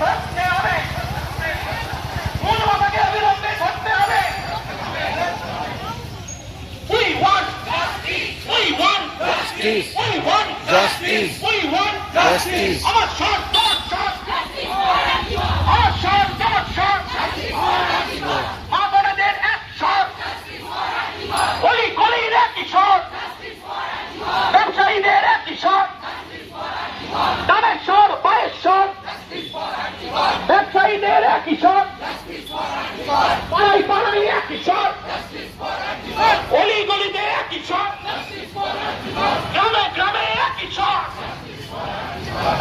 থাকতে হবে মূল মাতাকে অবিলম্বে থাকতে হবে We want justice. We want Justice. We want Justice. We want Justice. আমার মা বোনেদের এক গলি গলির এক ব্যবসায়ীদের এক পায়ের স্বর ব্যবসায়ীদের এক কিশোর পাড়াই পাড়াই এক কিশোর অলি গলিতে এক কিশোর গ্রামে গ্রামে এক কিশোর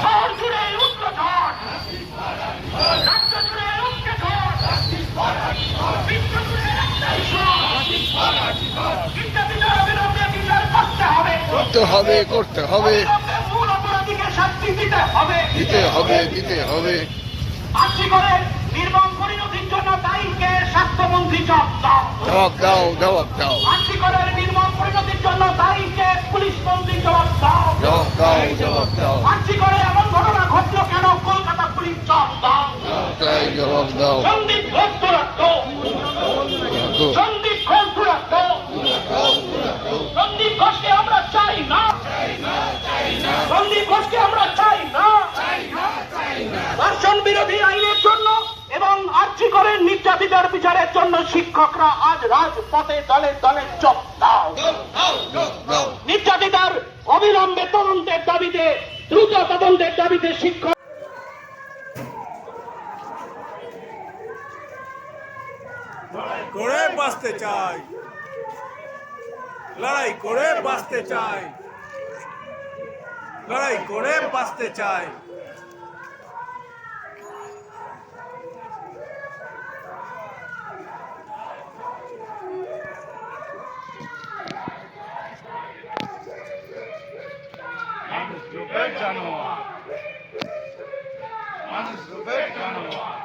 শহর জুড়ে উচ্চ ঝড় রাজ্য জুড়ে উচ্চ ঝড় বিশ্ব জুড়ে একটাই স্বর বিদ্যাপীঠের অবিলম্বে বিচার করতে হবে করতে হবে করতে হবে। অবিলম্বে মূল অপরাধীকে শাস্তি দিতে হবে দিতে হবে দিতে হবে। করে নির্মম পরিণতির জন্য দায়ীকে স্বাস্থ্যমন্ত্রী দাও। জবাব দাও জবাব দাও। করে নির্মম পরিণতির জন্য দায়ীকে পুলিশ মন্ত্রী জবাব দাও। জবাব দাও জবাব দাও। করে এমন ঘটনা ঘটলো কেন? কলকাতা পুলিশ জব দাও। তাই জবাব দাও। সন্দীপ ঘোষ তুরাত্ম সন্দীপ ঘোষ তুরাত্ম সন্দীপ ঘোষকে আমরা চাই না। সন্দীপ ঘোষকে আমরা চাই না। ধর্ষণ বিরোধী আইনের জন্য জন্য শিক্ষকরা আজ রাজপথে দলে দলে দাও দাও। নির্যাতিতার অবিলম্বে তদন্তের দাবিতে, দ্রুত তদন্তের দাবিতে শিক্ষক করে বাঁচতে চাই। লড়াই করে বাঁচতে চাই। লড়াই করে বাঁচতে চাই। জানোয়ার মানুষ রূপের জানোয়ার